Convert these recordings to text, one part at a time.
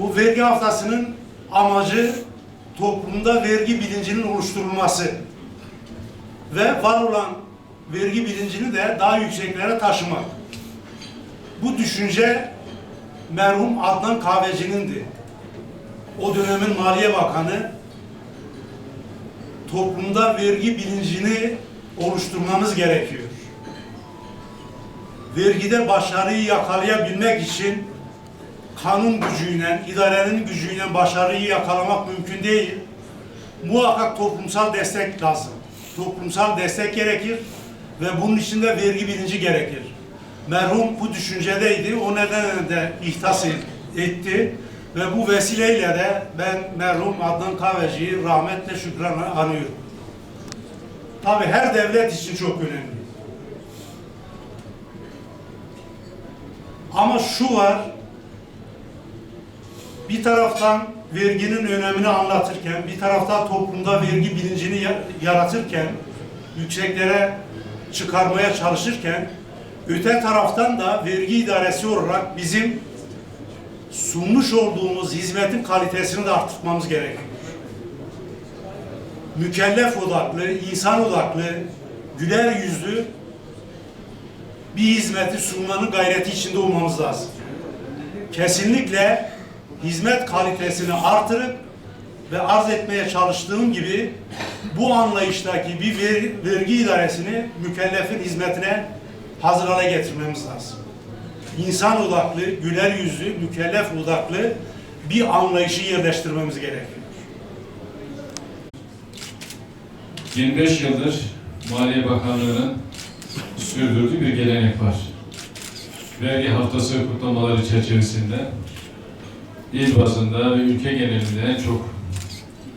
Bu vergi haftasının amacı toplumda vergi bilincinin oluşturulması ve var olan vergi bilincini de daha yükseklere taşımak. Bu düşünce merhum Adnan Kahveci'nindi. O dönemin Maliye Bakanı toplumda vergi bilincini oluşturmamız gerekiyor. Vergide başarıyı yakalayabilmek için kanun gücüyle, idarenin gücüyle başarıyı yakalamak mümkün değil. Muhakkak toplumsal destek lazım. Toplumsal destek gerekir ve bunun için de vergi bilinci gerekir. Merhum bu düşüncedeydi. O nedenle de ihtas etti. Ve bu vesileyle de ben merhum Adnan Kahveci'yi rahmetle şükranla anıyorum. Tabi her devlet için çok önemli. Ama şu var, bir taraftan verginin önemini anlatırken, bir taraftan toplumda vergi bilincini ya- yaratırken, yükseklere çıkarmaya çalışırken, öte taraftan da vergi idaresi olarak bizim sunmuş olduğumuz hizmetin kalitesini de arttırmamız gerekiyor. Mükellef odaklı, insan odaklı, güler yüzlü bir hizmeti sunmanın gayreti içinde olmamız lazım. Kesinlikle hizmet kalitesini artırıp ve arz etmeye çalıştığım gibi bu anlayıştaki bir ver- vergi idaresini mükellefin hizmetine hazır hale getirmemiz lazım. İnsan odaklı, güler yüzlü, mükellef odaklı bir anlayışı yerleştirmemiz gerekiyor. 25 yıldır Maliye Bakanlığı'nın sürdürdüğü bir gelenek var. Vergi haftası kutlamaları çerçevesinde il bazında ve ülke genelinde en çok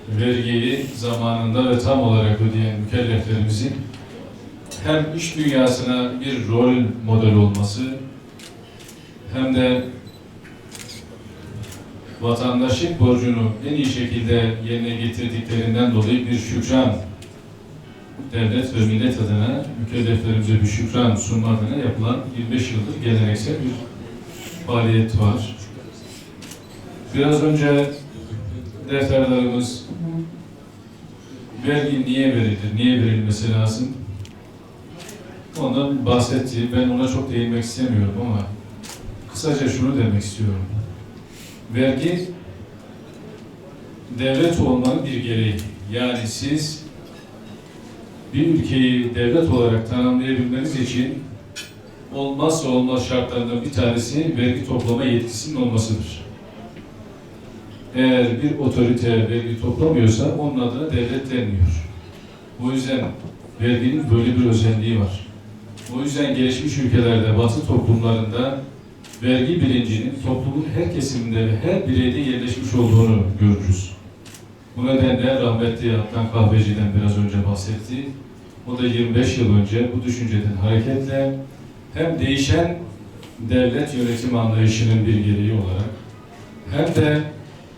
vergiyi zamanında ve tam olarak ödeyen mükelleflerimizin hem iş dünyasına bir rol model olması hem de vatandaşlık borcunu en iyi şekilde yerine getirdiklerinden dolayı bir şükran devlet ve millet adına mükelleflerimize bir şükran sunma adına yapılan 25 yıldır geleneksel bir faaliyet var. Biraz önce defterlerimiz vergi niye verilir, niye verilmesi lazım? Ondan bahsetti. Ben ona çok değinmek istemiyorum ama kısaca şunu demek istiyorum. Vergi devlet olmanın bir gereği. Yani siz bir ülkeyi devlet olarak tanımlayabilmeniz için olmazsa olmaz şartlarından bir tanesi vergi toplama yetkisinin olmasıdır. Eğer bir otorite vergi toplamıyorsa onun adına devlet denmiyor. O yüzden verginin böyle bir özelliği var. O yüzden gelişmiş ülkelerde, batı toplumlarında vergi bilincinin toplumun her kesiminde ve her bireyde yerleşmiş olduğunu görürüz. Bu nedenle rahmetli Adnan Kahveci'den biraz önce bahsetti. O da 25 yıl önce bu düşünceden hareketle hem değişen devlet yönetim anlayışının bir gereği olarak hem de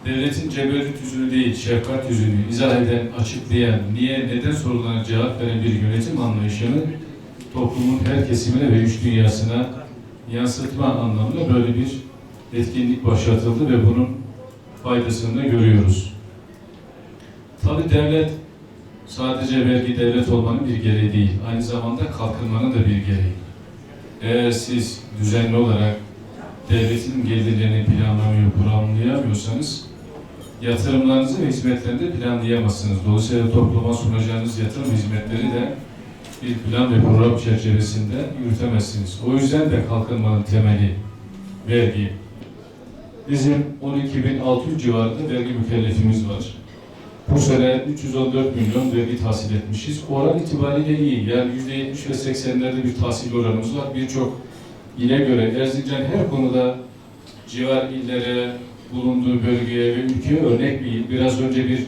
devletin ceberut yüzünü değil, şefkat yüzünü izah eden, açıklayan, niye, neden sorularına cevap veren bir yönetim anlayışını toplumun her kesimine ve üç dünyasına yansıtma anlamında böyle bir etkinlik başlatıldı ve bunun faydasını da görüyoruz. Tabi devlet sadece vergi devlet olmanın bir gereği değil, aynı zamanda kalkınmanın da bir gereği. Eğer siz düzenli olarak devletin gelirlerini planlamayı planlayamıyorsanız yatırımlarınızı ve hizmetlerini planlayamazsınız. Dolayısıyla topluma sunacağınız yatırım hizmetleri de bir plan ve program çerçevesinde yürütemezsiniz. O yüzden de kalkınmanın temeli vergi. Bizim 12.600 civarında vergi mükellefimiz var. Bu sene 314 milyon vergi tahsil etmişiz. Oran itibariyle iyi. Yani %70 ve 80'lerde bir tahsil oranımız var. Birçok ile göre Erzincan her konuda civar illere, bulunduğu bölgeye ve ülkeye örnek bir. Biraz önce bir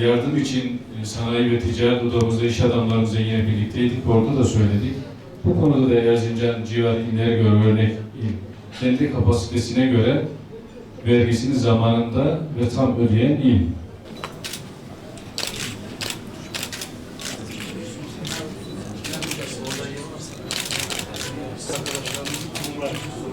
yardım için e, sanayi ve ticaret odamızda iş adamlarımızla yine birlikteydik. Orada da söyledik. Bu konuda da Erzincan civarı illere göre örnek. Kendi kapasitesine göre vergisini zamanında ve tam ödeyen il. Thank you.